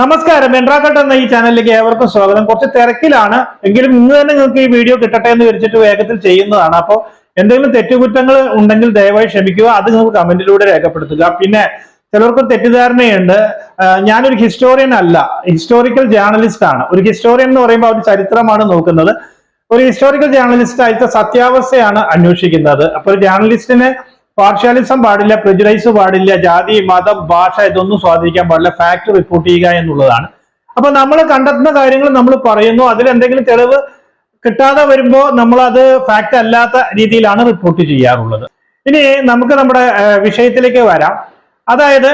നമസ്കാരം. എൻട്രാക്കട്ട് എന്ന ഈ ചാനലിലേക്ക് ഏവർക്കും സ്വാഗതം. കുറച്ച് തിരക്കിലാണ്. എങ്കിലും ഇന്ന് തന്നെ നിങ്ങൾക്ക് ഈ വീഡിയോ കിട്ടട്ടെ എന്ന് വിരിച്ചിട്ട് വേഗത്തിൽ ചെയ്യുന്നതാണ്. അപ്പോൾ എന്തെങ്കിലും തെറ്റുകുറ്റങ്ങൾ ഉണ്ടെങ്കിൽ ദയവായി ക്ഷമിക്കുക. അത് നിങ്ങൾക്ക് കമന്റിലൂടെ രേഖപ്പെടുത്തുക. പിന്നെ ചിലർക്ക് തെറ്റിദ്ധാരണയുണ്ട്. ഞാനൊരു ഹിസ്റ്റോറിയൻ അല്ല. ഹിസ്റ്റോറിക്കൽ ജേർണലിസ്റ്റ് ആണ്. ഒരു ഹിസ്റ്റോറിയൻ എന്ന് പറയുമ്പോൾ അവർ ചരിത്രമാണ് നോക്കുന്നത്. ഒരു ഹിസ്റ്റോറിക്കൽ ജേർണലിസ്റ്റ് ആയിട്ട് സത്യാവസ്ഥയാണ് അന്വേഷിക്കുന്നത്. അപ്പൊ ഒരു ജേർണലിസ്റ്റിന് പാർഷ്യാലിസം പാടില്ല പ്രിജുഡൈസ് പാടില്ല ജാതി മതം ഭാഷ ഇതൊന്നും സ്വാധീനിക്കാൻ പാടില്ല ഫാക്ട് റിപ്പോർട്ട് ചെയ്യുക എന്നുള്ളതാണ്. അപ്പൊ നമ്മൾ കണ്ടെത്തുന്ന കാര്യങ്ങൾ നമ്മൾ പറയുന്നു അതിൽ എന്തെങ്കിലും തെളിവ് കിട്ടാതെ വരുമ്പോൾ നമ്മൾ അത് ഫാക്ട് അല്ലാത്ത രീതിയിലാണ് റിപ്പോർട്ട് ചെയ്യാറുള്ളത്. ഇനി നമുക്ക് നമ്മുടെ വിഷയത്തിലേക്ക് വരാം. അതായത്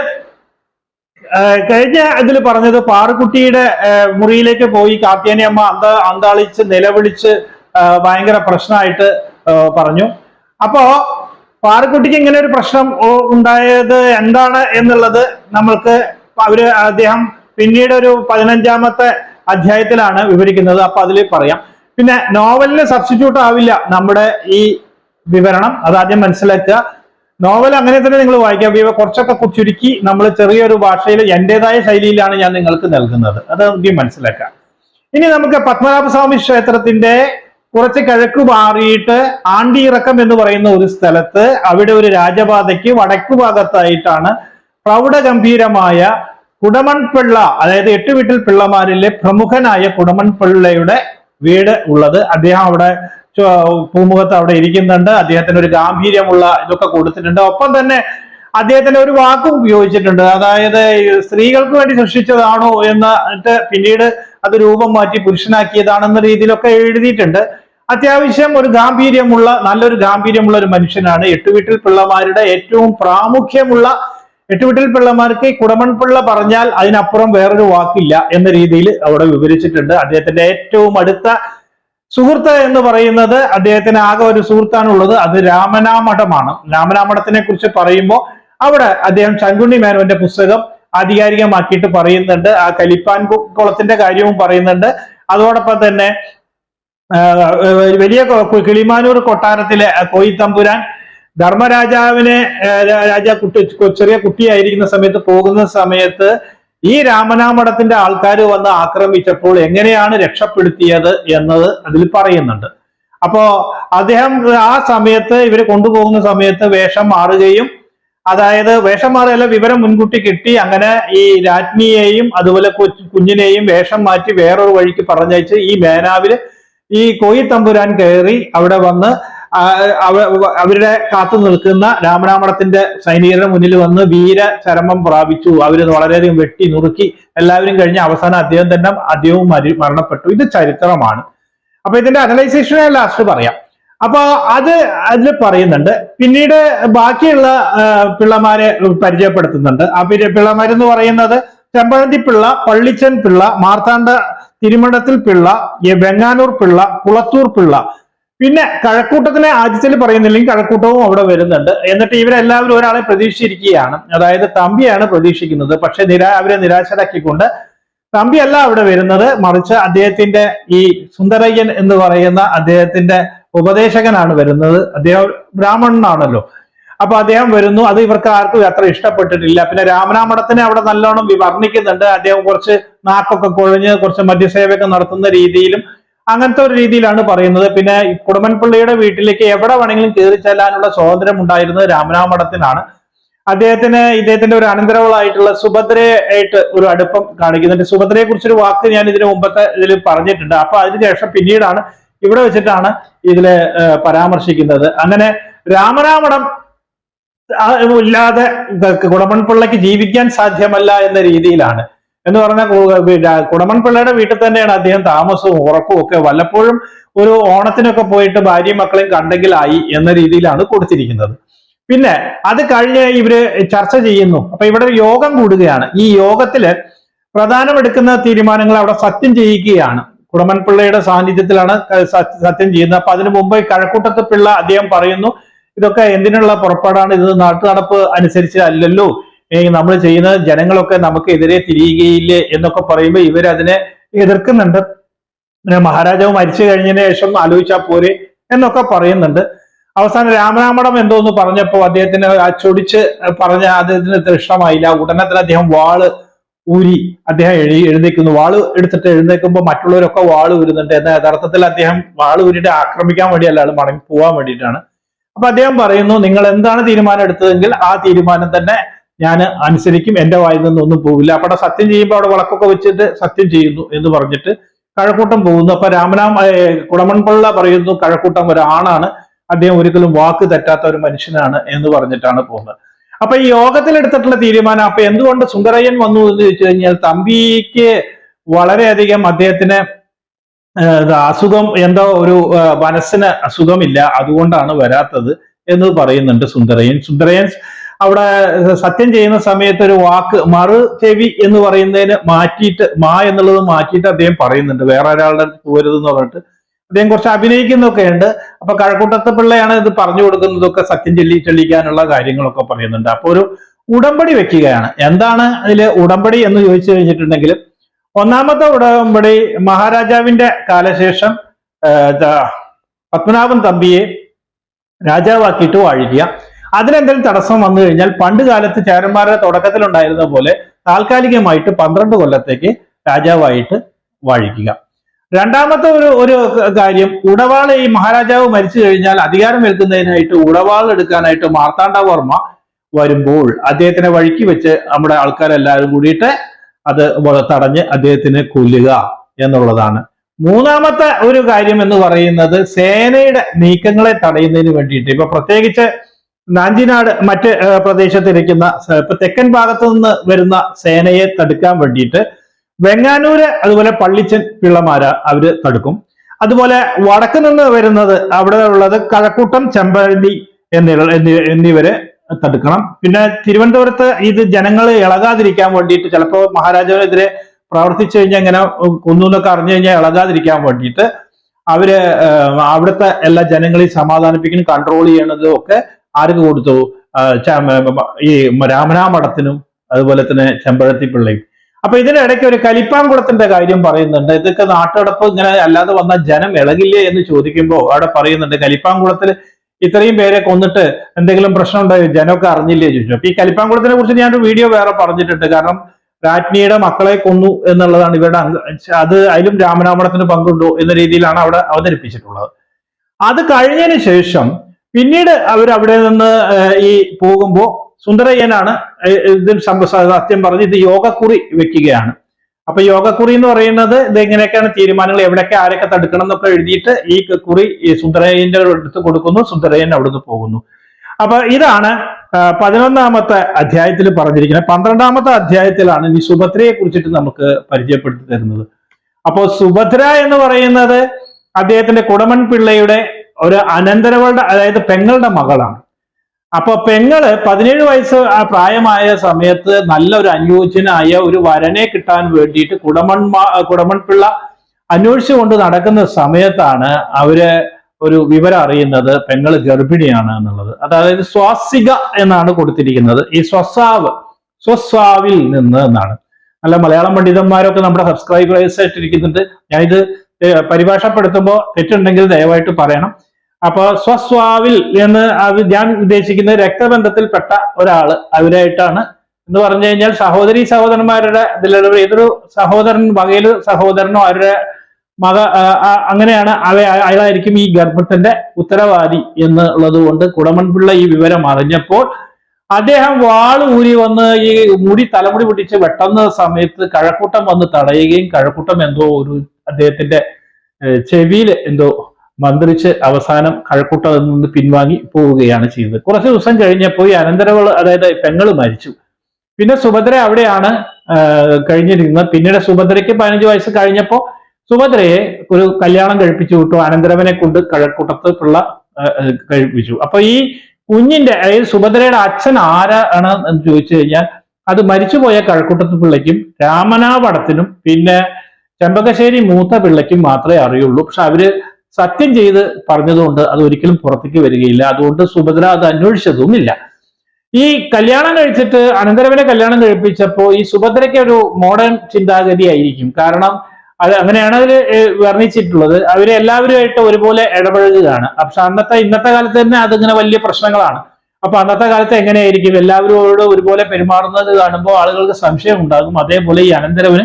കഴിഞ്ഞ ഇതിൽ പറഞ്ഞത് പാറുക്കുട്ടിയുടെ മുറിയിലേക്ക് പോയി കാത്യാനി അമ്മ അന്ത അന്താളിച്ച് നിലവിളിച്ച് ഭയങ്കര പ്രശ്നമായിട്ട് പറഞ്ഞു. അപ്പോ പാറുക്കുട്ടിക്ക് ഇങ്ങനെ ഒരു പ്രശ്നം ഉണ്ടായത് എന്താണ് എന്നുള്ളത് നമ്മൾക്ക് അവർ അദ്ദേഹം പിന്നീട് ഒരു പതിനഞ്ചാമത്തെ അധ്യായത്തിലാണ് വിവരിക്കുന്നത്. അപ്പൊ അതിൽ പറയാം. പിന്നെ നോവലിന് സബ്സ്റ്റിറ്റ്യൂട്ട് ആവില്ല നമ്മുടെ ഈ വിവരണം. അതാദ്യം മനസ്സിലാക്കുക. നോവൽ അങ്ങനെ തന്നെ നിങ്ങൾ വായിക്കാം. ഇവ കുറച്ചൊക്കെ ചുരുക്കി നമ്മൾ ചെറിയൊരു ഭാഷയിൽ എന്റേതായ ശൈലിയിലാണ് ഞാൻ നിങ്ങൾക്ക് നൽകുന്നത്. അത് നമുക്ക് മനസ്സിലാക്കാം ഇനി നമുക്ക് പത്മനാഭസ്വാമി ക്ഷേത്രത്തിന്റെ കുറച്ച് കിഴക്ക് മാറിയിട്ട് ആണ്ടിയിറക്കം എന്ന് പറയുന്ന ഒരു സ്ഥലത്ത് അവിടെ ഒരു രാജപാതയ്ക്ക് വടക്കു ഭാഗത്തായിട്ടാണ് പ്രൗഢഗംഭീരമായ കുടമൺപിള്ള അതായത് എട്ട് വീട്ടിൽ പിള്ളമാരിലെ പ്രമുഖനായ കുടമൺപിള്ളയുടെ വീട് ഉള്ളത്. അദ്ദേഹം അവിടെ പൂമുഖത്ത് അവിടെ ഇരിക്കുന്നുണ്ട്. അദ്ദേഹത്തിന് ഒരു ഗാംഭീര്യമുള്ള ഇതൊക്കെ കൊടുത്തിട്ടുണ്ട്. ഒപ്പം തന്നെ അദ്ദേഹത്തിന് ഒരു വാക്കും ഉപയോഗിച്ചിട്ടുണ്ട്. അതായത് സ്ത്രീകൾക്ക് വേണ്ടി സൃഷ്ടിച്ചതാണോ എന്നിട്ട് പിന്നീട് അത് രൂപം മാറ്റി പുരുഷനാക്കിയതാണെന്ന രീതിയിലൊക്കെ എഴുതിയിട്ടുണ്ട്. അത്യാവശ്യം ഒരു ഗാംഭീര്യമുള്ള നല്ലൊരു ഗാംഭീര്യമുള്ള ഒരു മനുഷ്യനാണ് എട്ടുവീട്ടിൽ പിള്ളമാരുടെ ഏറ്റവും പ്രാമുഖ്യമുള്ള എട്ടുവീട്ടിൽ പിള്ളമാർക്ക് കുടമൺപിള്ള പറഞ്ഞാൽ അതിനപ്പുറം വേറൊരു വാക്കില്ല എന്ന രീതിയിൽ അവിടെ വിവരിച്ചിട്ടുണ്ട്. അദ്ദേഹത്തിന്റെ ഏറ്റവും അടുത്ത സുഹൃത്ത് എന്ന് പറയുന്നത് അദ്ദേഹത്തിന് ആകെ ഒരു സുഹൃത്താണുള്ളത്. അത് രാമനാമഠമാണ്. രാമനാമഠത്തിനെ കുറിച്ച് പറയുമ്പോൾ അവിടെ അദ്ദേഹം ശങ്കുണ്ണി മേനോന്റെ പുസ്തകം ആധികാരികമാക്കിയിട്ട് പറയുന്നുണ്ട്. ആ കലിപ്പാൻ കുളത്തിന്റെ കാര്യവും പറയുന്നുണ്ട്. അതോടൊപ്പം തന്നെ വലിയ കിളിമാനൂർ കൊട്ടാരത്തിലെ കോയിത്തമ്പുരാൻ ധർമ്മരാജാവിനെ ആ, രാ- രാജ കുട്ടി ചെറിയ കുട്ടിയായിരിക്കുന്ന സമയത്ത് പോകുന്ന സമയത്ത് ഈ രാമനാമഠത്തിന്റെ ആൾക്കാർ വന്ന് ആക്രമിച്ചപ്പോൾ എങ്ങനെയാണ് രക്ഷപ്പെടുത്തിയത് എന്നത് അതിൽ പറയുന്നുണ്ട്. അപ്പോ അദ്ദേഹം ആ സമയത്ത് ഇവരെ കൊണ്ടുപോകുന്ന സമയത്ത് വേഷം മാറുകയും അതായത് വേഷം മാറിയല്ല വിവരം മുൻകൂട്ടി കിട്ടി. അങ്ങനെ ഈ രാജ്ഞിയെയും അതുപോലെ കുഞ്ഞിനെയും വേഷം മാറ്റി വേറൊരു വഴിക്ക് പറഞ്ഞയച്ച് ഈ മേനാവിൽ ഈ കോയി തമ്പുരാൻ കയറി അവിടെ വന്ന് അവരുടെ കാത്തു നിൽക്കുന്ന രാമരാമണത്തിന്റെ സൈനികരുടെ മുന്നിൽ വന്ന് വീര ചരമം പ്രാപിച്ചു. അവർ വളരെയധികം വെട്ടി നുറുക്കി എല്ലാവരും കഴിഞ്ഞ് അവസാനം അദ്ദേഹം തന്നെ അദ്ദേഹവും മരി മരണപ്പെട്ടു. ഇത് ചരിത്രമാണ്. അപ്പൊ ഇതിന്റെ അനലൈസേഷനെ ലാസ്റ്റ് പറയാം. അപ്പൊ അത് അതിൽ പറയുന്നുണ്ട്. പിന്നീട് ബാക്കിയുള്ള പിള്ളമാരെ പരിചയപ്പെടുത്തുന്നുണ്ട്. ആ പിള്ളമാരെന്ന് പറയുന്നത് ചെമ്പഴന്തി പിള്ള പള്ളിച്ചൻ പിള്ള മാർത്താണ്ഡ തിരുമണത്തിൽ പിള്ള വെങ്ങാനൂർ പിള്ള കുളത്തൂർ പിള്ള. പിന്നെ കഴക്കൂട്ടത്തിനെ ആദ്യത്തിൽ പറയുന്നില്ലെങ്കിൽ കഴക്കൂട്ടവും അവിടെ വരുന്നുണ്ട്. എന്നിട്ട് ഇവരെല്ലാവരും ഒരാളെ പ്രതീക്ഷിച്ചിരിക്കുകയാണ്. അതായത് തമ്പിയാണ് പ്രതീക്ഷിക്കുന്നത്. പക്ഷെ നിരാ അവരെ നിരാശരാക്കിക്കൊണ്ട് തമ്പിയല്ല അവിടെ വരുന്നത്. മറിച്ച് അദ്ദേഹത്തിന്റെ ഈ സുന്ദരയ്യൻ എന്ന് പറയുന്ന അദ്ദേഹത്തിന്റെ ഉപദേശകനാണ് വരുന്നത്. അദ്ദേഹം ബ്രാഹ്മണനാണല്ലോ. അപ്പൊ അദ്ദേഹം വരുന്നു. അത് ഇവർക്ക് ആർക്കും അത്ര ഇഷ്ടപ്പെട്ടിട്ടില്ല. പിന്നെ രാമനാമഠത്തിനെ അവിടെ നല്ലോണം വർണിക്കുന്നുണ്ട്. അദ്ദേഹം കുറച്ച് നാക്കൊക്കെ കൊഴിഞ്ഞ് കുറച്ച് മദ്യസേവയൊക്കെ നടത്തുന്ന രീതിയിലും അങ്ങനത്തെ ഒരു രീതിയിലാണ് പറയുന്നത്. പിന്നെ കുടമൻപിള്ളയുടെ വീട്ടിലേക്ക് എവിടെ വേണമെങ്കിലും കയറി ചെല്ലാനുള്ള സ്വാതന്ത്ര്യം ഉണ്ടായിരുന്നത് രാമനാമഠത്തിനാണ് അദ്ദേഹത്തിന് ഇദ്ദേഹത്തിന്റെ ഒരു അനന്തരവളായിട്ടുള്ള സുഭദ്രയായിട്ട് ഒരു അടുപ്പം കാണിക്കുന്നുണ്ട്. സുഭദ്രയെ കുറിച്ചൊരു വാക്ക് ഞാൻ ഇതിനു മുമ്പത്തെ ഇതിൽ പറഞ്ഞിട്ടുണ്ട്. അപ്പൊ അതിനുശേഷം പിന്നീടാണ് ഇവിടെ വെച്ചിട്ടാണ് ഇതിലെ പരാമർശിക്കുന്നത്. അങ്ങനെ രാമരാമണം ഇല്ലാതെ കുടമൺപിള്ളയ്ക്ക് ജീവിക്കാൻ സാധ്യമല്ല എന്ന രീതിയിലാണ്. എന്ന് പറഞ്ഞാൽ കുടമൺപിള്ളയുടെ വീട്ടിൽ തന്നെയാണ് അദ്ദേഹം താമസവും ഉറക്കവും ഒക്കെ വല്ലപ്പോഴും ഒരു ഓണത്തിനൊക്കെ പോയിട്ട് ഭാര്യയും മക്കളെയും കണ്ടെങ്കിലായി എന്ന രീതിയിലാണ് കൊടുത്തിരിക്കുന്നത്. പിന്നെ അത് കഴിഞ്ഞ് ഇവർ ചർച്ച ചെയ്യുന്നു. അപ്പൊ ഇവിടെ യോഗം കൂടുകയാണ്. ഈ യോഗത്തിൽ പ്രധാനമെടുക്കുന്ന തീരുമാനങ്ങൾ അവിടെ സത്യം ചെയ്യിക്കുകയാണ്. കുടമൻപിള്ളയുടെ സാന്നിധ്യത്തിലാണ് സത്യം ചെയ്യുന്നത്. അപ്പൊ അതിനു മുമ്പ് കഴക്കൂട്ടത്ത് പിള്ള അദ്ദേഹം പറയുന്നു ഇതൊക്കെ എന്തിനുള്ള പുറപ്പാടാണ്? ഇത് നാട്ടുനടപ്പ് അനുസരിച്ച് അല്ലല്ലോ. നമ്മൾ ചെയ്യുന്ന ജനങ്ങളൊക്കെ നമുക്ക് എതിരെ തിരിയുകയില്ലേ? എന്നൊക്കെ പറയുമ്പോൾ ഇവരതിനെ എതിർക്കുന്നുണ്ട്. മഹാരാജാവ് മരിച്ചു കഴിഞ്ഞതിന് ശേഷം ആലോചിച്ചാൽ പോരെ എന്നൊക്കെ പറയുന്നുണ്ട്. അവസാനം രാമനാമടം എന്തോന്ന് പറഞ്ഞപ്പോ അദ്ദേഹത്തിന് ചൊടിച്ച് പറഞ്ഞ അദ്ദേഹത്തിന് ദൃഷ്ടമായില്ല ഉടനെ തന്നെ അദ്ദേഹം വാൾ ഊരി അദ്ദേഹം എഴുതി എഴുന്നേക്കുന്നു. വാൾ എടുത്തിട്ട് എഴുന്നേൽക്കുമ്പോൾ മറ്റുള്ളവരൊക്കെ വാൾ ഊരുന്നുണ്ട് എന്നാൽ യഥാർത്ഥത്തിൽ അദ്ദേഹം വാൾ ഊരിയിട്ട് ആക്രമിക്കാൻ വേണ്ടിയല്ല ആൾ മടങ്ങി പോവാൻ വേണ്ടിയിട്ടാണ്. അപ്പൊ അദ്ദേഹം പറയുന്നു നിങ്ങൾ എന്താണ് തീരുമാനം എടുത്തതെങ്കിൽ ആ തീരുമാനം തന്നെ ഞാൻ അനുസരിക്കും. എന്റെ വായിൽ നിന്നൊന്നും പോവില്ല. അവിടെ സത്യം ചെയ്യുമ്പോൾ അവിടെ വിളക്കൊക്കെ വെച്ചിട്ട് സത്യം ചെയ്യുന്നു എന്ന് പറഞ്ഞിട്ട് കഴക്കൂട്ടം പോകുന്നു. അപ്പൊ രാമനാം കുളമൺപിള്ള പറയുന്നു കഴക്കൂട്ടം ഒരാണാണ്. അദ്ദേഹം ഒരിക്കലും വാക്ക് തെറ്റാത്ത ഒരു മനുഷ്യനാണ് എന്ന് പറഞ്ഞിട്ടാണ് പോകുന്നത്. അപ്പൊ ഈ യോഗത്തിൽ എടുത്തിട്ടുള്ള തീരുമാനം അപ്പൊ എന്തുകൊണ്ട് സുന്ദരയ്യൻ വന്നു എന്ന് ചോദിച്ചു കഴിഞ്ഞാൽ തമ്പിക്ക് വളരെയധികം അദ്ദേഹത്തിന് അസുഖം എന്തോ ഒരു മനസ്സിന് അസുഖമില്ല അതുകൊണ്ടാണ് വരാത്തത് എന്ന് പറയുന്നുണ്ട് സുന്ദരയ്യൻ. സുന്ദരയ്യൻ അവിടെ സത്യം ചെയ്യുന്ന സമയത്ത് ഒരു വാക്ക് മറു ചെവി എന്ന് പറയുന്നതിന് മാറ്റിയിട്ട് മാ എന്നുള്ളത് മാറ്റിയിട്ട് അദ്ദേഹം പറയുന്നുണ്ട്. വേറെ ഒരാളുടെ പോരുത് എന്ന് പറഞ്ഞിട്ട് അദ്ദേഹം കുറച്ച് അഭിനയിക്കുന്നൊക്കെ ഉണ്ട് അപ്പൊ കഴക്കൂട്ടത്തെ പിള്ളയാണ് ഇത് പറഞ്ഞു കൊടുക്കുന്നതൊക്കെ സത്യം ചൊല്ലി ചൊല്ലിക്കാനുള്ള കാര്യങ്ങളൊക്കെ പറയുന്നുണ്ട്. അപ്പൊ ഒരു ഉടമ്പടി വെക്കുകയാണ്. എന്താണ് അതിൽ ഉടമ്പടി എന്ന് ചോദിച്ചു കഴിഞ്ഞിട്ടുണ്ടെങ്കിൽ ഒന്നാമത്തെ ഉടമ്പടി മഹാരാജാവിന്റെ കാലശേഷം പത്മനാഭൻ തമ്പിയെ രാജാവാക്കിയിട്ട് വാഴിക്കുക. അതിനെന്തെങ്കിലും തടസ്സം വന്നു കഴിഞ്ഞാൽ പണ്ട് കാലത്ത് ചേരന്മാരുടെ തുടക്കത്തിലുണ്ടായിരുന്ന പോലെ താൽക്കാലികമായിട്ട് പന്ത്രണ്ട് കൊല്ലത്തേക്ക് രാജാവായിട്ട് വാഴിക്കുക. രണ്ടാമത്തെ ഒരു ഒരു കാര്യം ഉടവാൾ ഈ മഹാരാജാവ് മരിച്ചു കഴിഞ്ഞാൽ അധികാരം വരുത്തുന്നതിനായിട്ട് ഉടവാൾ എടുക്കാനായിട്ട് മാർത്താണ്ഡവർമ്മ വരുമ്പോൾ അദ്ദേഹത്തിനെ വഴിക്ക് വെച്ച് നമ്മുടെ ആൾക്കാരെല്ലാവരും കൂടിയിട്ട് അത് തടഞ്ഞ് അദ്ദേഹത്തിനെ കൊല്ലുക എന്നുള്ളതാണ്. മൂന്നാമത്തെ ഒരു കാര്യം എന്ന് പറയുന്നത് സേനയുടെ നീക്കങ്ങളെ തടയുന്നതിന് വേണ്ടിയിട്ട്. ഇപ്പൊ പ്രത്യേകിച്ച് നാഞ്ചിനാട് മറ്റ് പ്രദേശത്തിരിക്കുന്ന ഇപ്പൊ തെക്കൻ ഭാഗത്തു നിന്ന് വരുന്ന സേനയെ തടുക്കാൻ വേണ്ടിയിട്ട് വെങ്ങാനൂര് അതുപോലെ പള്ളിച്ചൻ പിള്ളമാര അവർ തടുക്കും. അതുപോലെ വടക്ക് നിന്ന് വരുന്നത് അവിടെ ഉള്ളത് കഴക്കൂട്ടം ചെമ്പഴന്തി എന്നി- എന്നിവരെ തടുക്കണം. പിന്നെ തിരുവനന്തപുരത്ത് ഇത് ജനങ്ങൾ ഇളകാതിരിക്കാൻ വേണ്ടിയിട്ട് ചിലപ്പോൾ മഹാരാജാവിനെതിരെ പ്രവർത്തിച്ചു കഴിഞ്ഞാൽ ഇങ്ങനെ കൊന്നു എന്നൊക്കെ അറിഞ്ഞു കഴിഞ്ഞാൽ ഇളകാതിരിക്കാൻ വേണ്ടിയിട്ട് അവർ അവിടുത്തെ എല്ലാ ജനങ്ങളെയും സമാധാനിപ്പിക്കാനും കൺട്രോൾ ചെയ്യണതും ഒക്കെ ആർക്ക് കൊടുത്തു? ഈ രാമനാമഠത്തിനും അതുപോലെ തന്നെ ചെമ്പഴത്തി പിള്ളയും. അപ്പൊ ഇതിനിടയ്ക്ക് ഒരു കലിപ്പാങ്കുളത്തിന്റെ കാര്യം പറയുന്നുണ്ട്. ഇതൊക്കെ നാട്ടടപ്പ് ഇങ്ങനെ അല്ലാതെ വന്ന ജനം ഇളകില്ലേ എന്ന് ചോദിക്കുമ്പോൾ അവിടെ പറയുന്നുണ്ട് കലിപ്പാങ്കുളത്തിൽ ഇത്രയും പേരെ കൊന്നിട്ട് എന്തെങ്കിലും പ്രശ്നം ഉണ്ടായോ ജനമൊക്കെ അറിഞ്ഞില്ലേ ചോദിച്ചു. അപ്പൊ ഈ കലിപ്പാങ്കുളത്തിനെ കുറിച്ച് ഞാനൊരു വീഡിയോ വേറെ പറഞ്ഞിട്ടുണ്ട്. കാരണം രാജ്ഞിയുടെ മക്കളെ കൊന്നു എന്നുള്ളതാണ് ഇവരുടെ അത് അതിലും രാമനാമണത്തിന് പങ്കുണ്ടോ എന്ന രീതിയിലാണ് അവിടെ അവതരിപ്പിച്ചിട്ടുള്ളത്. അത് കഴിഞ്ഞതിന് ശേഷം പിന്നീട് അവർ അവിടെ നിന്ന് ഈ പോകുമ്പോ സുന്ദരയ്യനാണ് ഇതിൽ സത്യം പറഞ്ഞ് ഇത് യോഗക്കുറി വെക്കുകയാണ്. അപ്പൊ യോഗക്കുറി എന്ന് പറയുന്നത് ഇത് എങ്ങനെയൊക്കെയാണ് തീരുമാനങ്ങൾ എവിടെയൊക്കെ ആരൊക്കെ തടുക്കണം എന്നൊക്കെ എഴുതിയിട്ട് ഈ കുറി സുന്ദരയ്യന്റെ അടുത്ത് കൊടുക്കുന്നു സുന്ദരയ്യൻ അവിടുന്ന് പോകുന്നു. അപ്പൊ ഇതാണ് പതിനൊന്നാമത്തെ അധ്യായത്തിൽ പറഞ്ഞിരിക്കുന്നത്. പന്ത്രണ്ടാമത്തെ അധ്യായത്തിലാണ് ഇനി സുഭദ്രയെ കുറിച്ചിട്ട് നമുക്ക് പരിചയപ്പെടുത്തി തരുന്നത്. അപ്പോൾ സുഭദ്ര എന്ന് പറയുന്നത് അദ്ദേഹത്തിന്റെ കുടമൺ പിള്ളയുടെ ഒരു അനന്തരവളുടെ അതായത് പെങ്ങളുടെ മകളാണ്. അപ്പൊ പെങ്ങൾ പതിനേഴ് വയസ്സ് പ്രായമായ സമയത്ത് നല്ല ഒരു അനുയോജ്യനായ ഒരു വരനെ കിട്ടാൻ വേണ്ടിയിട്ട് കുടമൺ കുടമൺപിള്ള കുടമൺ പിള്ള അന്വേഷിച്ചുകൊണ്ട് നടക്കുന്ന സമയത്താണ് അവർ ഒരു വിവരം അറിയുന്നത് പെങ്ങൾ ഗർഭിണിയാണ് എന്നുള്ളത്. അതായത് സ്വാസിക എന്നാണ് കൊടുത്തിരിക്കുന്നത്. ഈ സ്വസാവ് സ്വസ്വാവിൽ നിന്ന് എന്നാണ്. നല്ല മലയാളം പണ്ഡിതന്മാരൊക്കെ നമ്മുടെ സബ്സ്ക്രൈബേഴ്സ് ആയിട്ടിരിക്കുന്നുണ്ട്. ഞാനിത് പരിഭാഷപ്പെടുത്തുമ്പോൾ തെറ്റുണ്ടെങ്കിൽ ദയവായിട്ട് പറയണം. അപ്പൊ സ്വസ്വാവിൽ എന്ന് അത് ഞാൻ ഉദ്ദേശിക്കുന്ന രക്തബന്ധത്തിൽപ്പെട്ട ഒരാൾ അവരായിട്ടാണ്. എന്ന് പറഞ്ഞു കഴിഞ്ഞാൽ സഹോദരി സഹോദരന്മാരുടെ ഇതിലുള്ള ഏതൊരു സഹോദരൻ വകയിൽ സഹോദരനോ അവരുടെ മക അങ്ങനെയാണ് അവ അയാളായിരിക്കും ഈ ഗർഭത്തിന്റെ ഉത്തരവാദി എന്നുള്ളത് കൊണ്ട് കുടമൺപിള്ള ഈ വിവരം അറിഞ്ഞപ്പോൾ അദ്ദേഹം വാൾ ഊരി വന്ന് ഈ മുടി തലമുടി പിടിച്ച് വെട്ടുന്ന സമയത്ത് കഴക്കൂട്ടം വന്ന് തടയുകയും കഴക്കൂട്ടം എന്തോ ഒരു അദ്ദേഹത്തിന്റെ ചെവിയിൽ എന്തോ മന്ത്രിച്ച് അവസാനം കഴക്കൂട്ടത്തിൽ നിന്ന് പിൻവാങ്ങി പോവുകയാണ് ചെയ്തത് കുറച്ച് ദിവസം കഴിഞ്ഞപ്പോൾ ഈ അനന്തരവൾ അതായത് പെങ്ങൾ മരിച്ചു. പിന്നെ സുഭദ്ര അവിടെയാണ് കഴിഞ്ഞിരുന്നത്. പിന്നീട് സുഭദ്രയ്ക്ക് പതിനഞ്ച് വയസ്സ് കഴിഞ്ഞപ്പോൾ സുഭദ്രയെ ഒരു കല്യാണം കഴിപ്പിച്ചു വിട്ടു. അനന്തരവനെ കൊണ്ട് കഴക്കൂട്ടത്ത് കഴിപ്പിച്ചു. അപ്പൊ ഈ കുഞ്ഞിന്റെ അതായത് സുഭദ്രയുടെ അച്ഛൻ ആരാണ് എന്ന് ചോദിച്ചു കഴിഞ്ഞാൽ അത് മരിച്ചുപോയ കഴക്കൂട്ടത്ത് പിള്ളയ്ക്കും രാമനാപടത്തിനും പിന്നെ ചെമ്പകശ്ശേരി മൂത്ത പിള്ളയ്ക്കും മാത്രമേ അറിയുള്ളൂ. പക്ഷെ അവർ സത്യം ചെയ്ത് പറഞ്ഞതുകൊണ്ട് അത് ഒരിക്കലും പുറത്തേക്ക് വരികയില്ല. അതുകൊണ്ട് സുഭദ്ര അത് അന്വേഷിച്ചതുമില്ല. ഈ കല്യാണം കഴിച്ചിട്ട് അനന്തരവനെ കല്യാണം കഴിപ്പിച്ചപ്പോ ഈ സുഭദ്രയ്ക്ക് ഒരു മോഡേൺ ചിന്താഗതി ആയിരിക്കും. കാരണം അത് അങ്ങനെയാണ് അതിൽ വർണിച്ചിട്ടുള്ളത്. അവരെ എല്ലാവരുമായിട്ട് ഒരുപോലെ ഇടപഴകുകയാണ്. പക്ഷെ അന്നത്തെ ഇന്നത്തെ കാലത്ത് തന്നെ അതിങ്ങനെ വലിയ പ്രശ്നങ്ങളാണ്. അപ്പൊ അന്നത്തെ കാലത്ത് എങ്ങനെയായിരിക്കും? എല്ലാവരോട് ഒരുപോലെ പെരുമാറുന്നത് കാണുമ്പോൾ ആളുകൾക്ക് സംശയം ഉണ്ടാകും. അതേപോലെ ഈ അനന്തരവന്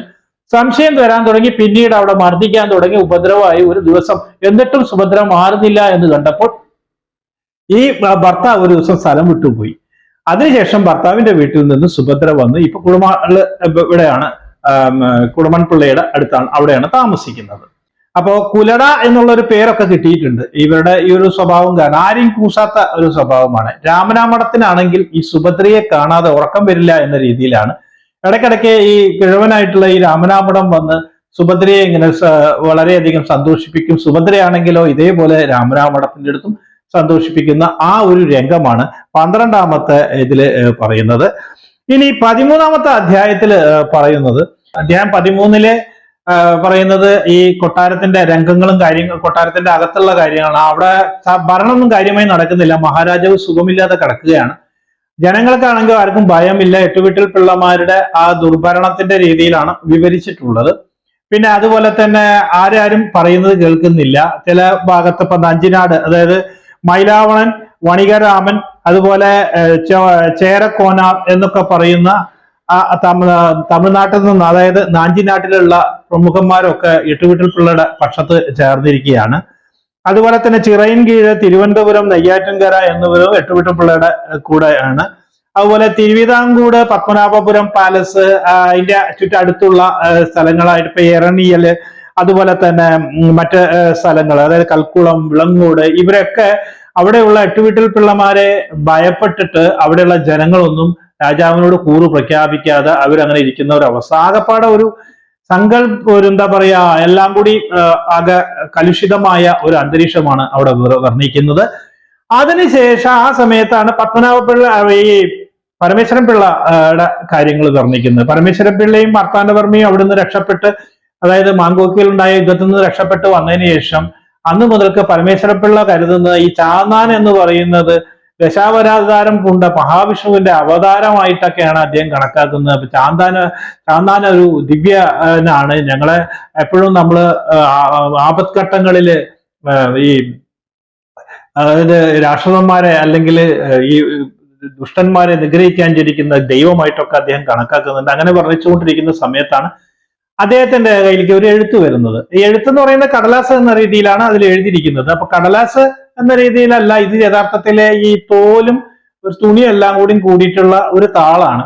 സംശയം വരാൻ തുടങ്ങി പിന്നീട് അവിടെ മർദ്ദിക്കാൻ തുടങ്ങി ഉപദ്രവമായി ഒരു ദിവസം. എന്നിട്ടും സുഭദ്ര മാറുന്നില്ല എന്ന് കണ്ടപ്പോൾ ഈ ഭർത്താവ് ഒരു ദിവസം സ്ഥലം വിട്ടുപോയി. അതിനുശേഷം ഭർത്താവിന്റെ വീട്ടിൽ നിന്ന് സുഭദ്ര വന്ന് ഇപ്പൊ കുടുംബ ഇവിടെയാണ് ആം, കുടുംബൻ പിള്ളയുടെ അടുത്താണ് അവിടെയാണ് താമസിക്കുന്നത്. അപ്പോ കുലട എന്നുള്ള ഒരു പേരൊക്കെ കിട്ടിയിട്ടുണ്ട്. ഇവരുടെ ഈ ഒരു സ്വഭാവം കാരണം ആരെയും കൂസാത്ത ഒരു സ്വഭാവമാണ്. രാമനാമടത്തിനാണെങ്കിൽ ഈ സുഭദ്രയെ കാണാതെ ഉറക്കം വരില്ല എന്ന രീതിയിലാണ് ഇടയ്ക്കിടയ്ക്ക് ഈ കിഴവനായിട്ടുള്ള ഈ രാമനാമടം വന്ന് സുഭദ്രയെ ഇങ്ങനെ വളരെയധികം സന്തോഷിപ്പിക്കും. സുഭദ്രയാണെങ്കിലോ ഇതേപോലെ രാമനാമടത്തിന്റെ അടുത്തും സന്തോഷിപ്പിക്കുന്ന ആ ഒരു രംഗമാണ് പന്ത്രണ്ടാമത്തെ ഇതിൽ പറയുന്നത്. ഇനി പതിമൂന്നാമത്തെ അധ്യായത്തിൽ പറയുന്നത് അധ്യായം പതിമൂന്നിലെ പറയുന്നത് ഈ കൊട്ടാരത്തിന്റെ രംഗങ്ങളും കാര്യങ്ങൾ കൊട്ടാരത്തിന്റെ അകത്തുള്ള കാര്യങ്ങളാണ്. അവിടെ ഭരണമൊന്നും കാര്യമായി നടക്കുന്നില്ല. മഹാരാജാവ് സുഖമില്ലാതെ കിടക്കുകയാണ്. ജനങ്ങൾക്കാണെങ്കിൽ ആർക്കും ഭയമില്ല. എട്ടുവീട്ടിൽ പിള്ളമാരുടെ ആ ദുർഭരണത്തിന്റെ രീതിയിലാണ് വിവരിച്ചിട്ടുള്ളത്. പിന്നെ അതുപോലെ തന്നെ ആരാരും പറയുന്നത് കേൾക്കുന്നില്ല. ചില ഭാഗത്ത് ഇപ്പൊ നഞ്ചിനാട് അതായത് മൈലാവണൻ വണികരാമൻ അതുപോലെ ചേരക്കോനാർ എന്നൊക്കെ പറയുന്ന തമിഴ്നാട്ടിൽ നിന്ന് അതായത് നാഞ്ചിനാട്ടിലുള്ള പ്രമുഖന്മാരൊക്കെ എട്ടുവീട്ടിൽ പിള്ളയുടെ പക്ഷത്ത് ചേർന്നിരിക്കുകയാണ്. അതുപോലെ തന്നെ ചിറയൻകീഴ് തിരുവനന്തപുരം നെയ്യാറ്റിൻകര എന്നിവരും എട്ടുവിട്ടുപിള്ളയുടെ കൂടെയാണ്. അതുപോലെ തിരുവിതാംകൂട് പത്മനാഭപുരം പാലസ് അതിന്റെ ചുറ്റടുത്തുള്ള സ്ഥലങ്ങളായിട്ട് ഇപ്പൊ എറണിയൽ അതുപോലെ തന്നെ മറ്റ് സ്ഥലങ്ങൾ അതായത് കൽക്കുളം വിളങ്ങോട് ഇവരൊക്കെ അവിടെയുള്ള എട്ടുവീട്ടിൽ പിള്ളമാരെ ഭയപ്പെട്ടിട്ട് അവിടെയുള്ള ജനങ്ങളൊന്നും രാജാവിനോട് കൂറ് പ്രഖ്യാപിക്കാതെ അവരങ്ങനെ ഇരിക്കുന്ന ഒരു അവസ്ഥ. ആകെപ്പാടെ ഒരു സങ്കല്പ ഒരു എന്താ പറയാ എല്ലാം കൂടി ആകെ കലുഷിതമായ ഒരു അന്തരീക്ഷമാണ് അവിടെ വർ- വർണിക്കുന്നത്. അതിനുശേഷം ആ സമയത്താണ് പത്മനാഭപിള്ള ഈ പരമേശ്വരൻ പിള്ളയുടെ കാര്യങ്ങൾ വർണിക്കുന്നത്. പരമേശ്വരൻ പിള്ളയും മാർത്താണ്ഡവർമ്മയും അവിടുന്ന് രക്ഷപ്പെട്ട് അതായത് മാങ്കോക്കിൽ ഉണ്ടായ യുദ്ധത്തിൽ നിന്ന് രക്ഷപ്പെട്ട് വന്നതിന് ശേഷം അന്ന് മുതൽക്ക് പരമേശ്വരൻ പിള്ള കരുതുന്നത് ഈ ചാന്നാൻ എന്ന് പറയുന്നത് ദശാവതാരം പൂണ്ട മഹാവിഷ്ണുവിന്റെ അവതാരമായിട്ടൊക്കെയാണ് അദ്ദേഹം കണക്കാക്കുന്നത്. അപ്പൊ ചാന്താന ചാന്താന ഒരു ദിവ്യനാണ് ഞങ്ങളെ എപ്പോഴും നമ്മൾ ആപത്ഘട്ടങ്ങളിൽ ഈ അതായത് രാഷ്ട്രന്മാരെ അല്ലെങ്കിൽ ഈ ദുഷ്ടന്മാരെ നിഗ്രഹിക്കാൻ ജനിക്കുന്ന ദൈവമായിട്ടൊക്കെ അദ്ദേഹം കണക്കാക്കുന്നുണ്ട്. അങ്ങനെ വർണിച്ചുകൊണ്ടിരിക്കുന്ന സമയത്താണ് അദ്ദേഹത്തിന്റെ കയ്യിലേക്ക് ഒരു എഴുത്ത് വരുന്നത്. ഈ എഴുത്ത് എന്ന് പറയുന്ന കടലാസ് എന്ന രീതിയിലാണ് അതിൽ എഴുതിയിരിക്കുന്നത്. അപ്പൊ കടലാസ് എന്ന രീതിയിലല്ല ഇത് യഥാർത്ഥത്തിലെ ഈ തോലും ഒരു തുണിയെല്ലാം കൂടി കൂടിയിട്ടുള്ള ഒരു താളാണ്.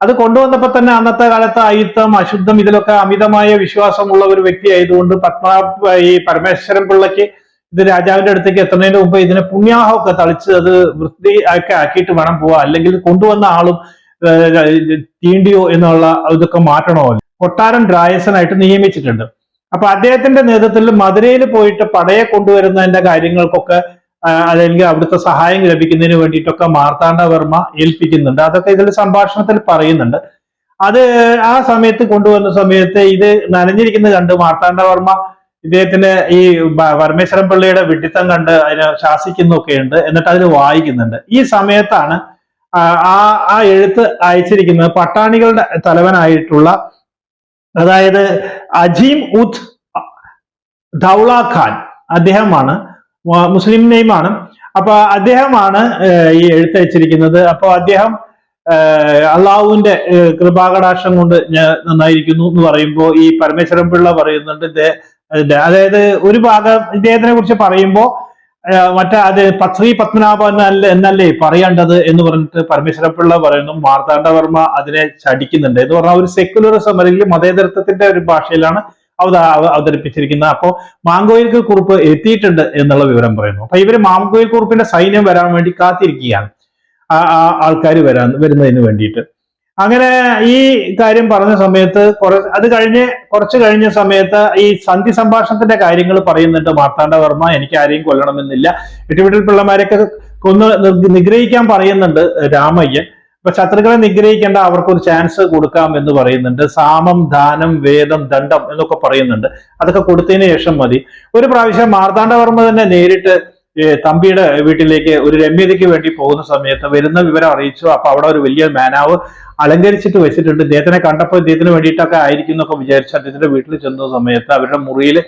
അത് കൊണ്ടുവന്നപ്പോൾ തന്നെ അന്നത്തെ കാലത്ത് അയിത്തം അശുദ്ധം ഇതിലൊക്കെ അമിതമായ വിശ്വാസമുള്ള ഒരു വ്യക്തി ആയതുകൊണ്ട് പത്മനാഭ ഈ പരമേശ്വരൻ പിള്ളയ്ക്ക് ഇത് രാജാവിന്റെ അടുത്തേക്ക് എത്തുന്നതിന് മുമ്പ് ഇതിനെ പുണ്യാഹമൊക്കെ തളിച്ച് അത് വൃത്തി ഒക്കെ ആക്കിയിട്ട് വേണം പോവാ. അല്ലെങ്കിൽ കൊണ്ടുവന്ന ആളും തീണ്ടിയോ എന്നുള്ള ഇതൊക്കെ മാറ്റണമല്ലോ. കൊട്ടാരം ഡ്രായസനായിട്ട് നിയമിച്ചിട്ടുണ്ട്. അപ്പൊ അദ്ദേഹത്തിന്റെ നേതൃത്വത്തിൽ മധുരയിൽ പോയിട്ട് പടയെ കൊണ്ടുവരുന്നതിന്റെ കാര്യങ്ങൾക്കൊക്കെ അല്ലെങ്കിൽ അവിടുത്തെ സഹായം ലഭിക്കുന്നതിന് വേണ്ടിയിട്ടൊക്കെ മാർത്താണ്ഡവർമ്മ ഏൽപ്പിക്കുന്നുണ്ട്. അതൊക്കെ ഇതിൽ സംഭാഷണത്തിൽ പറയുന്നുണ്ട്. അത് ആ സമയത്ത് കൊണ്ടുവന്ന സമയത്ത് ഇത് നനഞ്ഞിരിക്കുന്നത് കണ്ട് മാർത്താണ്ഡവർമ്മ ഇദ്ദേഹത്തിന്റെ ഈ പരമേശ്വരം പിള്ളയുടെ വിഡിത്തം കണ്ട് അതിനെ ശാസിക്കുന്നൊക്കെയുണ്ട് എന്നിട്ട് അതിൽ വായിക്കുന്നുണ്ട്. ഈ സമയത്താണ് ആ- ആ എഴുത്ത് അയച്ചിരിക്കുന്നത് പട്ടാണികളുടെ തലവനായിട്ടുള്ള അതായത് അജീം ഉത്ത് ദൗള ഖാൻ അദ്ദേഹമാണ് മുസ്ലിം നെയ്മാണ്. അപ്പൊ അദ്ദേഹമാണ് ഈ എഴുത്തയച്ചിരിക്കുന്നത് അപ്പൊ അദ്ദേഹം അള്ളാഹുവിന്റെ കൃപാകടാക്ഷം കൊണ്ട് ഞാൻ നന്നായിരിക്കുന്നു എന്ന് പറയുമ്പോൾ ഈ പരമേശ്വരൻ പിള്ള പറയുന്നുണ്ട് അതായത് ഒരു ഭാഗം ഇദ്ദേഹത്തിനെ കുറിച്ച് പറയുമ്പോൾ മറ്റേ അത് ശ്രീ പത്മനാഭ എന്നല്ല എന്നല്ലേ പറയേണ്ടത് എന്ന് പറഞ്ഞിട്ട് പരമേശ്വര പിള്ള പറയുന്നു. മാർത്താണ്ഡവർമ്മ അതിനെ ചടിക്കുന്നുണ്ട്. എന്ന് പറഞ്ഞാൽ ഒരു സെക്യുലറിസം അല്ലെങ്കിൽ മതേതരത്വത്തിന്റെ ഒരു ഭാഷയിലാണ് അവത അവ- അവതരിപ്പിച്ചിരിക്കുന്നത്. അപ്പോ മാങ്കോയിൽ കുറിപ്പ് എത്തിയിട്ടുണ്ട് എന്നുള്ള വിവരം പറയുന്നു. അപ്പൊ ഇവർ മാങ്കോയിൽ കുറിപ്പിന്റെ സൈന്യം വരാൻ വേണ്ടി കാത്തിരിക്കുകയാണ്. ആൾക്കാർ വരാൻ വരുന്നതിന് വേണ്ടിയിട്ട്. അങ്ങനെ ഈ കാര്യം പറഞ്ഞ സമയത്ത് അത് കഴിഞ്ഞ് കുറച്ച് കഴിഞ്ഞ സമയത്ത് ഈ സന്ധി സംഭാഷണത്തിന്റെ കാര്യങ്ങൾ പറയുന്നുണ്ട് മാർത്താണ്ഡവർമ്മ എനിക്ക് ആരെയും കൊല്ലണമെന്നില്ല. എട്ടുവീട്ടിൽ പിള്ളമാരെയൊക്കെ കൊന്ന് നിഗ്രഹിക്കാൻ പറയുന്നുണ്ട് രാമയ്യൻ. അപ്പൊ ശത്രുക്കളെ നിഗ്രഹിക്കേണ്ട അവർക്ക് ഒരു ചാൻസ് കൊടുക്കാം എന്ന് പറയുന്നുണ്ട്. സാമം ദാനം വേദം ദണ്ഡം എന്നൊക്കെ പറയുന്നുണ്ട്. അതൊക്കെ കൊടുത്തതിന് ശേഷം മതി. ഒരു പ്രാവശ്യം മാർത്താണ്ഡവർമ്മ തന്നെ നേരിട്ട് തമ്പിയുടെ വീട്ടിലേക്ക് ഒരു രമ്യതയ്ക്ക് വേണ്ടി പോകുന്ന സമയത്ത് വരുന്ന വിവരം അറിയിച്ചു. അപ്പൊ അവിടെ ഒരു വലിയ മാനാവ് അലങ്കരിച്ചിട്ട് വെച്ചിട്ടുണ്ട്. ഇദ്ദേഹത്തിനെ കണ്ടപ്പോൾ ഇദ്ദേഹത്തിന് വേണ്ടിയിട്ടൊക്കെ ആയിരിക്കും എന്നൊക്കെ വിചാരിച്ച്. അദ്ദേഹത്തിന്റെ വീട്ടിൽ ചെന്ന സമയത്ത് അവരുടെ മുറിയിൽ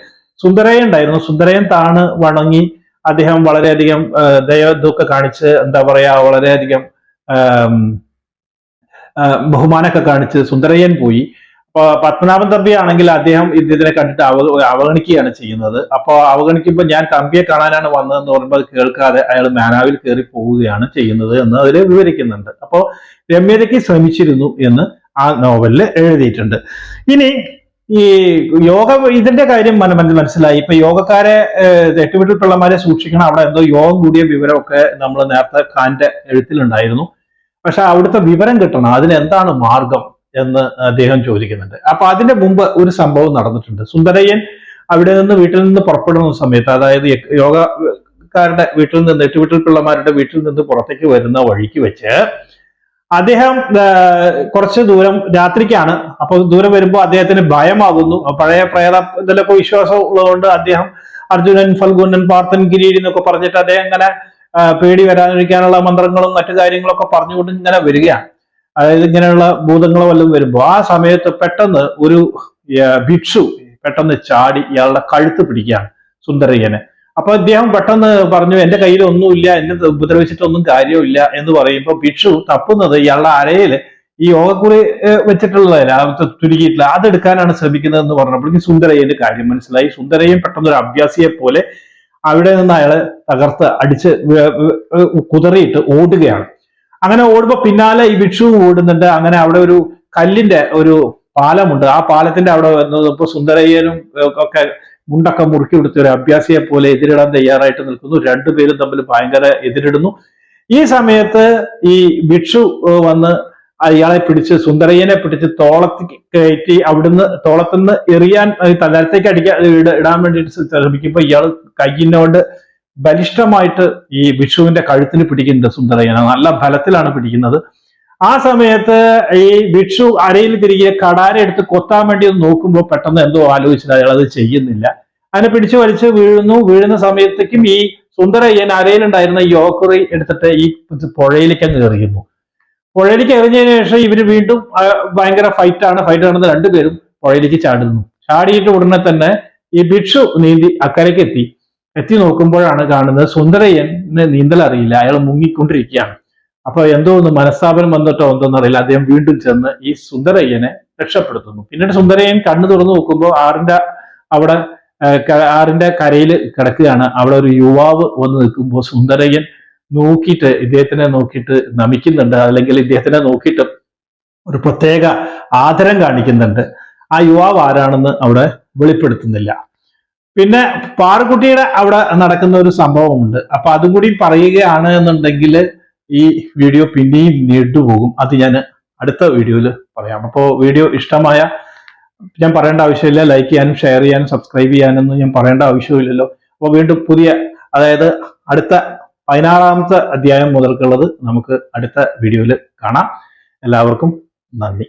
സുന്ദരയൻ ഉണ്ടായിരുന്നു. സുന്ദരയൻ താണ് വണങ്ങി അദ്ദേഹം വളരെയധികം ആ, ദയൊക്കെ കാണിച്ച് എന്താ പറയാ വളരെയധികം ബഹുമാനമൊക്കെ കാണിച്ച് സുന്ദരയ്യൻ പോയി. പത്മനാഭൻ തമ്പി ആണെങ്കിൽ അദ്ദേഹം ഇദ്ദേഹത്തിനെ കണ്ടിട്ട് അവ അവഗണിക്കുകയാണ് ചെയ്യുന്നത്. അപ്പൊ അവഗണിക്കുമ്പോൾ ഞാൻ തമ്പിയെ കാണാനാണ് വന്നതെന്ന് പറയുമ്പോൾ കേൾക്കാതെ അയാൾ മാനാവിൽ കയറി പോവുകയാണ് ചെയ്യുന്നത് എന്ന് അതിൽ വിവരിക്കുന്നുണ്ട്. അപ്പോൾ രമ്യതയ്ക്ക് ശ്രമിച്ചിരുന്നു എന്ന് ആ നോവലിൽ എഴുതിയിട്ടുണ്ട്. ഇനി ഈ യോഗ ഇതിന്റെ കാര്യം മന- മന- മനസ്സിലായി. ഇപ്പൊ യോഗക്കാരെ ഏഹ്, തെറ്റുവിട്ടിൽ പിള്ളമാരെ സൂക്ഷിക്കണം. അവിടെ എന്തോ യോഗം കൂടിയ വിവരമൊക്കെ നമ്മൾ നേരത്തെ ഖാന്റെ എഴുത്തിലുണ്ടായിരുന്നു. പക്ഷെ അവിടുത്തെ വിവരം കിട്ടണം. അതിന് എന്താണ് മാർഗം? എന്ന് അദ്ദേഹം ചോദിക്കുന്നുണ്ട്. അപ്പൊ അതിന്റെ മുമ്പ് ഒരു സംഭവം നടന്നിട്ടുണ്ട്. സുന്ദരയ്യൻ അവിടെ നിന്ന് വീട്ടിൽ നിന്ന് പുറപ്പെടുന്ന സമയത്ത് അതായത് യോഗക്കാരുടെ വീട്ടിൽ നിന്ന് എട്ടുവീട്ടിൽ പിള്ളമാരുടെ വീട്ടിൽ നിന്ന് പുറത്തേക്ക് വരുന്ന വഴിക്ക് വെച്ച് അദ്ദേഹം കുറച്ച് ദൂരം രാത്രിക്കാണ്. അപ്പൊ ദൂരം വരുമ്പോൾ അദ്ദേഹത്തിന് ഭയമാകുന്നു. പഴയ പ്രേത ഇതിലൊക്കെ വിശ്വാസം ഉള്ളതുകൊണ്ട് അദ്ദേഹം അർജുനൻ ഫൽഗുനൻ പാർത്ഥൻ കിരീടി എന്നൊക്കെ പറഞ്ഞിട്ട് അദ്ദേഹം ഇങ്ങനെ പേടി വരാതിരിക്കാനുള്ള മന്ത്രങ്ങളും മറ്റു കാര്യങ്ങളൊക്കെ പറഞ്ഞുകൊണ്ട് ഇങ്ങനെ വരികയാണ്. അതായത് ഇങ്ങനെയുള്ള ഭൂതങ്ങളോ വല്ലതും വരുമ്പോൾ ആ സമയത്ത് പെട്ടെന്ന് ഒരു ഭിക്ഷു പെട്ടെന്ന് ചാടി ഇയാളുടെ കഴുത്ത് പിടിക്കുകയാണ് സുന്ദരയ്യനെ. അപ്പൊ അദ്ദേഹം പെട്ടെന്ന് പറഞ്ഞു എന്റെ കയ്യിൽ ഒന്നുമില്ല എന്നെ ഉപദ്രവിച്ചിട്ടൊന്നും കാര്യമില്ല എന്ന് പറയുമ്പോൾ ഭിക്ഷു തപ്പുന്നത് ഇയാളുടെ അരയിൽ ഈ യോഗക്കുറി വെച്ചിട്ടുള്ളതല്ല? അത് തുരുക്കിയിട്ടില്ല അതെടുക്കാനാണ് ശ്രമിക്കുന്നത് എന്ന് പറഞ്ഞപ്പോഴേക്കും സുന്ദരയ്യന്റെ കാര്യം മനസ്സിലായി. സുന്ദരയ്യൻ പെട്ടെന്ന് ഒരു അഭ്യാസിയെ പോലെ അവിടെ നിന്ന് അയാളെ തകർത്ത് അടിച്ച് കുതറിയിട്ട് ഓടുകയാണ്. അങ്ങനെ ഓടുമ്പോ പിന്നാലെ ഈ ഭിക്ഷു ഓടുന്നുണ്ട്. അങ്ങനെ അവിടെ ഒരു കല്ലിന്റെ ഒരു പാലമുണ്ട്. ആ പാലത്തിന്റെ അവിടെ വന്നപ്പോ സുന്ദരയ്യനും ഏഹ്, ഒക്കെ മുണ്ടൊക്കെ മുറുക്കി കൊടുത്ത ഒരു അഭ്യാസിയെ പോലെ എതിരിടാൻ തയ്യാറായിട്ട് നിൽക്കുന്നു. രണ്ടുപേരും തമ്മിൽ ഭയങ്കര എതിരിടുന്നു. ഈ സമയത്ത് ഈ ഭിക്ഷു വന്ന് അയാളെ പിടിച്ച് സുന്ദരയ്യനെ പിടിച്ച് തോളത്തിൽ കയറ്റി അവിടുന്ന് തോളത്തുനിന്ന് എറിയാൻ തലത്തേക്ക് അടിക്കാൻ ഇട- ഇടാൻ വേണ്ടിയിട്ട് ശ്രമിക്കുമ്പോൾ ഇയാൾ കയ്യിനോട് ബലിഷ്ഠമായിട്ട് ഈ വിഷുവിന്റെ കഴുത്തിന് പിടിക്കുന്നുണ്ട് സുന്ദരയ്യനെ നല്ല ബലത്തിലാണ് പിടിക്കുന്നത്. ആ സമയത്ത് ഈ ഭിക്ഷു അരയിൽ തിരികെ കടാര എടുത്ത് കൊത്താൻ വേണ്ടി ഒന്ന് നോക്കുമ്പോൾ പെട്ടെന്ന് എന്തോ ആലോചിച്ചിട്ട് അയാൾ അത് ചെയ്യുന്നില്ല. അതിനെ പിടിച്ചു വലിച്ച് വീഴുന്നു. വീഴുന്ന സമയത്തേക്കും ഈ സുന്ദരയ്യൻ അരയിലുണ്ടായിരുന്ന ഈ യോക്കുറി എടുത്തിട്ട് ഈ പുഴയിലേക്ക് അങ്ങ് എറിയുന്നു. പുഴയിലേക്ക് എറിഞ്ഞതിന് ശേഷം ഇവർ വീണ്ടും ഭയങ്കര ഫൈറ്റാണ് ഫൈറ്റ് നടന്ന രണ്ടുപേരും പുഴയിലേക്ക് ചാടുന്നു. ചാടിയിട്ട് ഉടനെ തന്നെ ഈ ഭിക്ഷു നീന്തി അക്കരയ്ക്ക് എത്തി. എത്തി നോക്കുമ്പോഴാണ് കാണുന്നത് സുന്ദരയ്യന് നീന്തൽ അറിയില്ല. അയാൾ മുങ്ങിക്കൊണ്ടിരിക്കുകയാണ്. അപ്പൊ എന്തോ ഒന്ന് മനസ്താപനം വന്നിട്ടോ എന്തോന്ന് അറിയില്ല. അദ്ദേഹം വീണ്ടും ചെന്ന് ഈ സുന്ദരയ്യനെ രക്ഷപ്പെടുത്തുന്നു. പിന്നീട് സുന്ദരയ്യൻ കണ്ണു തുറന്നു നോക്കുമ്പോൾ ആറിന്റെ അവിടെ ആറിന്റെ കരയിൽ കിടക്കുകയാണ്. അവിടെ ഒരു യുവാവ് വന്ന് നിൽക്കുമ്പോൾ സുന്ദരയ്യൻ നോക്കിയിട്ട് ഇദ്ദേഹത്തിനെ നോക്കിയിട്ട് നമിക്കുന്നുണ്ട്. അല്ലെങ്കിൽ ഇദ്ദേഹത്തിനെ നോക്കിയിട്ട് ഒരു പ്രത്യേക ആദരം കാണിക്കുന്നുണ്ട്. ആ യുവാവ് ആരാണെന്ന് അവിടെ വെളിപ്പെടുത്തുന്നില്ല. പിന്നെ പാറുകുട്ടിയുടെ അവിടെ നടക്കുന്ന ഒരു സംഭവമുണ്ട്. അപ്പൊ അതും കൂടി പറയുകയാണ് എന്നുണ്ടെങ്കിൽ ഈ വീഡിയോ പിന്നെയും നീണ്ടുപോകും അത് ഞാൻ അടുത്ത വീഡിയോയിൽ പറയാം. അപ്പോൾ വീഡിയോ ഇഷ്ടമായ ഞാൻ പറയേണ്ട ആവശ്യമില്ല. ലൈക്ക് ചെയ്യാനും ഷെയർ ചെയ്യാനും സബ്സ്ക്രൈബ് ചെയ്യാനൊന്നും ഞാൻ പറയേണ്ട ആവശ്യമില്ലല്ലോ. അപ്പോൾ വീണ്ടും പുതിയ അതായത് അടുത്ത പതിനാറാമത്തെ അധ്യായം മുതൽക്കുള്ളത് നമുക്ക് അടുത്ത വീഡിയോയിൽ കാണാം. എല്ലാവർക്കും നന്ദി.